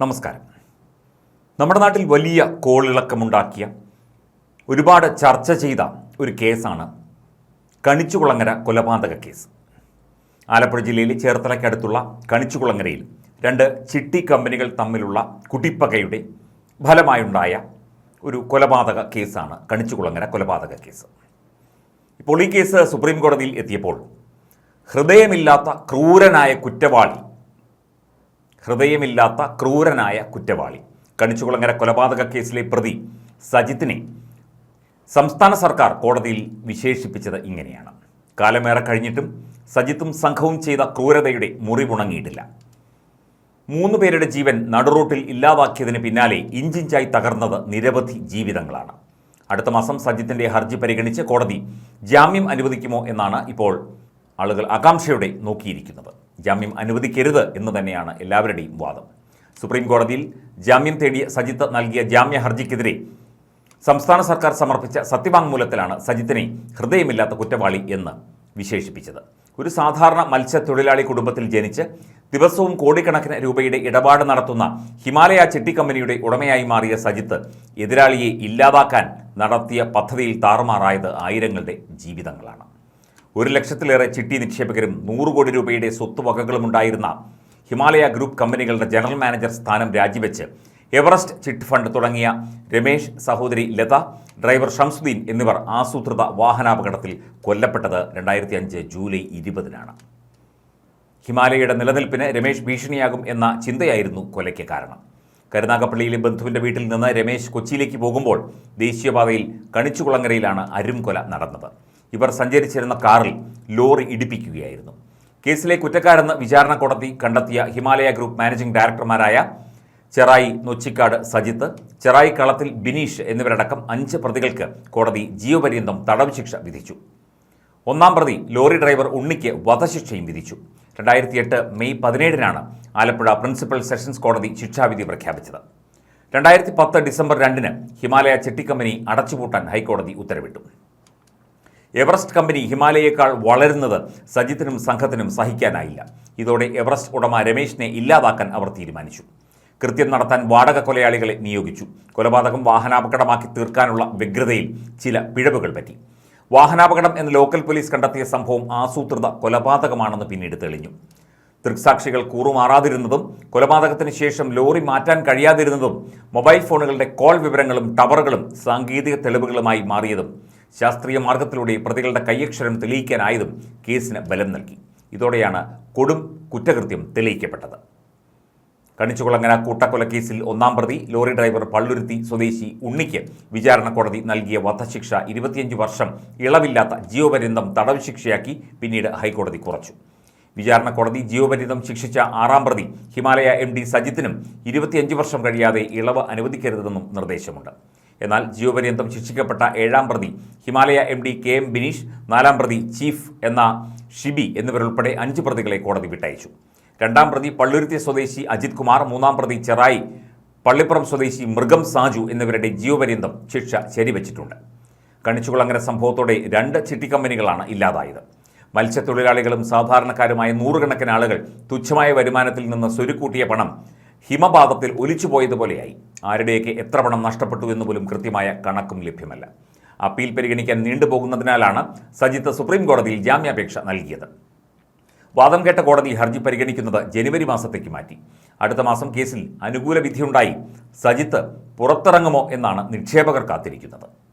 നമസ്കാരം. നമ്മുടെ നാട്ടിൽ വലിയ കോളിളക്കമുണ്ടാക്കിയ ഒരുപാട് ചർച്ച ചെയ്ത ഒരു കേസാണ് കണിച്ചുകുളങ്ങര കൊലപാതക കേസ്. ആലപ്പുഴ ജില്ലയിലെ ചേർത്തലയ്ക്കടുത്തുള്ള കണിച്ചുകുളങ്ങരയിൽ രണ്ട് ചിട്ടി കമ്പനികൾ തമ്മിലുള്ള കുടിപ്പകയുടെ ഫലമായുണ്ടായ ഒരു കൊലപാതക കേസാണ് കണിച്ചുകുളങ്ങര കൊലപാതക കേസ്. ഇപ്പോൾ ഈ കേസ് സുപ്രീം കോടതിയിൽ എത്തിയപ്പോൾ ഹൃദയമില്ലാത്ത ക്രൂരനായ കുറ്റവാളി ഹൃദയമില്ലാത്ത ക്രൂരനായ കുറ്റവാളി. കണിച്ചുകുളങ്ങര കൊലപാതക കേസിലെ പ്രതി സജിത്തിനെ സംസ്ഥാന സർക്കാർ കോടതിയിൽ വിശേഷിപ്പിച്ചത് ഇങ്ങനെയാണ്. കാലമേറെ കഴിഞ്ഞിട്ടും സജിത്തും സംഘവും ചെയ്ത ക്രൂരതയുടെ മുറിവുണങ്ങിയിട്ടില്ല. മൂന്ന് പേരുടെ ജീവൻ നടുറോട്ടിൽ ഇല്ലാതാക്കിയതിന് പിന്നാലെ ഇഞ്ചിഞ്ചായി തകർന്നത് നിരവധി ജീവിതങ്ങളാണ്. അടുത്ത മാസം സജിത്തിന്റെ ഹർജി പരിഗണിച്ച് കോടതി ജാമ്യം അനുവദിക്കുമോ എന്നാണ് ഇപ്പോൾ ആളുകൾ ആകാംക്ഷയോടെ നോക്കിയിരിക്കുന്നത്. ജാമ്യം അനുവദിക്കരുത് എന്ന് തന്നെയാണ് എല്ലാവരുടെയും വാദം. സുപ്രീം കോടതിയിൽ ജാമ്യം തേടിയ സജിത്ത് നൽകിയ ജാമ്യ ഹർജിക്കെതിരെ സംസ്ഥാന സർക്കാർ സമർപ്പിച്ച സത്യവാങ്മൂലത്തിലാണ് സജിത്തിനെ ഹൃദയമില്ലാത്ത കുറ്റവാളി എന്ന് വിശേഷിപ്പിച്ചത്. ഒരു സാധാരണ മത്സ്യത്തൊഴിലാളി കുടുംബത്തിൽ ജനിച്ച് ദിവസവും കോടിക്കണക്കിന് രൂപയുടെ ഇടപാട് നടത്തുന്ന ഹിമാലയ ചിട്ടി കമ്പനിയുടെ ഉടമയായി മാറിയ സജിത്ത് എതിരാളിയെ ഇല്ലാതാക്കാൻ നടത്തിയ പദ്ധതിയിൽ താറുമാറായത് ആയിരങ്ങളുടെ ജീവിതങ്ങളാണ്. ഒരു ലക്ഷത്തിലേറെ ചിട്ടി നിക്ഷേപകരും നൂറ് കോടി രൂപയുടെ സ്വത്തുവകകളും ഉണ്ടായിരുന്ന ഹിമാലയ ഗ്രൂപ്പ് കമ്പനികളുടെ ജനറൽ മാനേജർ സ്ഥാനം രാജിവെച്ച് എവറസ്റ്റ് ചിട്ട് ഫണ്ട് തുടങ്ങിയ രമേശ് സഹോദരി ലത ഡ്രൈവർ ഷംസുദ്ദീൻ എന്നിവർ ആസൂത്രിത വാഹനാപകടത്തിൽ കൊല്ലപ്പെട്ടത് രണ്ടായിരത്തി അഞ്ച് ജൂലൈ ഇരുപതിനാണ്. ഹിമാലയയുടെ നിലനിൽപ്പിന് രമേശ് ഭീഷണിയാകും എന്ന ചിന്തയായിരുന്നു കൊലയ്ക്ക് കാരണം. കരുനാഗപ്പള്ളിയിലെ ബന്ധുവിന്റെ വീട്ടിൽ നിന്ന് രമേശ് കൊച്ചിയിലേക്ക് പോകുമ്പോൾ ദേശീയപാതയിൽ കണിച്ചുകുളങ്ങരയിലാണ് അരുംകൊല നടന്നത്. ഇവർ സഞ്ചരിച്ചിരുന്ന കാറിൽ ലോറി ഇടിപ്പിക്കുകയായിരുന്നു. കേസിലെ കുറ്റക്കാരെന്ന് വിചാരണ കോടതി കണ്ടെത്തിയ ഹിമാലയ ഗ്രൂപ്പ് മാനേജിംഗ് ഡയറക്ടർമാരായ ചെറായി നൊച്ചിക്കാട് സജിത്ത് ചെറായി കളത്തിൽ ബിനീഷ് എന്നിവരടക്കം അഞ്ച് പ്രതികൾക്ക് കോടതി ജീവപര്യന്തം തടവ് ശിക്ഷ വിധിച്ചു. ഒന്നാം പ്രതി ലോറി ഡ്രൈവർ ഉണ്ണിക്ക് വധശിക്ഷയും വിധിച്ചു. രണ്ടായിരത്തി എട്ട് മെയ് പതിനേഴിനാണ് ആലപ്പുഴ പ്രിൻസിപ്പൽ സെഷൻസ് കോടതി ശിക്ഷാവിധി പ്രഖ്യാപിച്ചത്. രണ്ടായിരത്തി പത്ത് ഡിസംബർ രണ്ടിന് ഹിമാലയ ചിട്ടിക്കമ്പനി അടച്ചുപൂട്ടാൻ ഹൈക്കോടതി ഉത്തരവിട്ടു. എവറസ്റ്റ് കമ്പനി ഹിമാലയേക്കാൾ വളരുന്നത് സജിത്തിനും സംഘത്തിനും സഹിക്കാനായില്ല. ഇതോടെ എവറസ്റ്റ് ഉടമ രമേശിനെ ഇല്ലാതാക്കാൻ അവർ തീരുമാനിച്ചു. കൃത്യം നടത്താൻ വാടക കൊലയാളികളെ നിയോഗിച്ചു. കൊലപാതകം വാഹനാപകടമാക്കി തീർക്കാനുള്ള വ്യഗ്രതയിൽ ചില പിഴവുകൾ പറ്റി. വാഹനാപകടം എന്ന് ലോക്കൽ പോലീസ് കണ്ടെത്തിയ സംഭവം ആസൂത്രിത കൊലപാതകമാണെന്ന് പിന്നീട് തെളിഞ്ഞു. ദൃക്സാക്ഷികൾ കൂറുമാറാതിരുന്നതും കൊലപാതകത്തിന് ശേഷം ലോറി മാറ്റാൻ കഴിയാതിരുന്നതും മൊബൈൽ ഫോണുകളുടെ കോൾ വിവരങ്ങളും ടവറുകളും സാങ്കേതിക തെളിവുകളുമായി മാറിയതും ശാസ്ത്രീയ മാർഗത്തിലൂടെ പ്രതികളുടെ കയ്യക്ഷരം തെളിയിക്കാനായതും കേസിന് ബലം നൽകി. ഇതോടെയാണ് കൊടും കുറ്റകൃത്യം തെളിയിക്കപ്പെട്ടത്. കണിച്ചുകുളങ്ങര കൂട്ടക്കൊലക്കേസിൽ ഒന്നാം പ്രതി ലോറി ഡ്രൈവർ പള്ളുരുത്തി സ്വദേശി ഉണ്ണിക്ക് വിചാരണ കോടതി നൽകിയ വധശിക്ഷ ഇരുപത്തിയഞ്ച് വർഷം ഇളവില്ലാത്ത ജീവപര്യന്തം തടവ് ശിക്ഷയാക്കി പിന്നീട് ഹൈക്കോടതി കുറച്ചു. വിചാരണ കോടതി ജീവപര്യന്തം ശിക്ഷിച്ച ആറാം പ്രതി ഹിമാലയ എം ഡി സജിത്തിനും ഇരുപത്തിയഞ്ച് വർഷം കഴിയാതെ ഇളവ് അനുവദിക്കരുതെന്നും നിർദ്ദേശമുണ്ട്. എന്നാൽ ജീവപര്യന്തം ശിക്ഷിക്കപ്പെട്ട ഏഴാം പ്രതി Himalaya M D K M Bineesh നാലാം പ്രതി ചീഫ് എന്ന ഷിബി എന്നിവരുൾപ്പെടെ അഞ്ച് പ്രതികളെ കോടതി വിട്ടയച്ചു. രണ്ടാം പ്രതി പള്ളുരുത്തി സ്വദേശി അജിത് കുമാർ മൂന്നാം പ്രതി ചെറായി പള്ളിപ്പുറം സ്വദേശി മൃഗം സാജു എന്നിവരുടെ ജീവപര്യന്തം ശിക്ഷ ശരിവച്ചിട്ടുണ്ട്. കണിച്ചുകുളങ്ങര സംഭവത്തോടെ രണ്ട് ചിട്ടി കമ്പനികളാണ് ഇല്ലാതായത്. മത്സ്യത്തൊഴിലാളികളും സാധാരണക്കാരുമായ നൂറുകണക്കിന് ആളുകൾ തുച്ഛമായ വരുമാനത്തിൽ നിന്ന് സ്വരുക്കൂട്ടിയ പണം ഹിമപാതത്തിൽ ഒലിച്ചുപോയതുപോലെയായി. ആരുടെയൊക്കെ എത്ര പണം നഷ്ടപ്പെട്ടു എന്ന് പോലും കൃത്യമായ കണക്കും ലഭ്യമല്ല. അപ്പീൽ പരിഗണിക്കാൻ നീണ്ടുപോകുന്നതിനാലാണ് സജിത്ത് സുപ്രീം കോടതിയിൽ ജാമ്യാപേക്ഷ നൽകിയത്. വാദം കേട്ട കോടതി ഹർജി പരിഗണിക്കുന്നത് ജനുവരി മാസത്തേക്ക് മാറ്റി. അടുത്ത മാസം കേസിൽ അനുകൂല വിധിയുണ്ടായി. സജിത്ത് പുറത്തിറങ്ങുമോ എന്നാണ് നിക്ഷേപകർ കാത്തിരിക്കുന്നത്.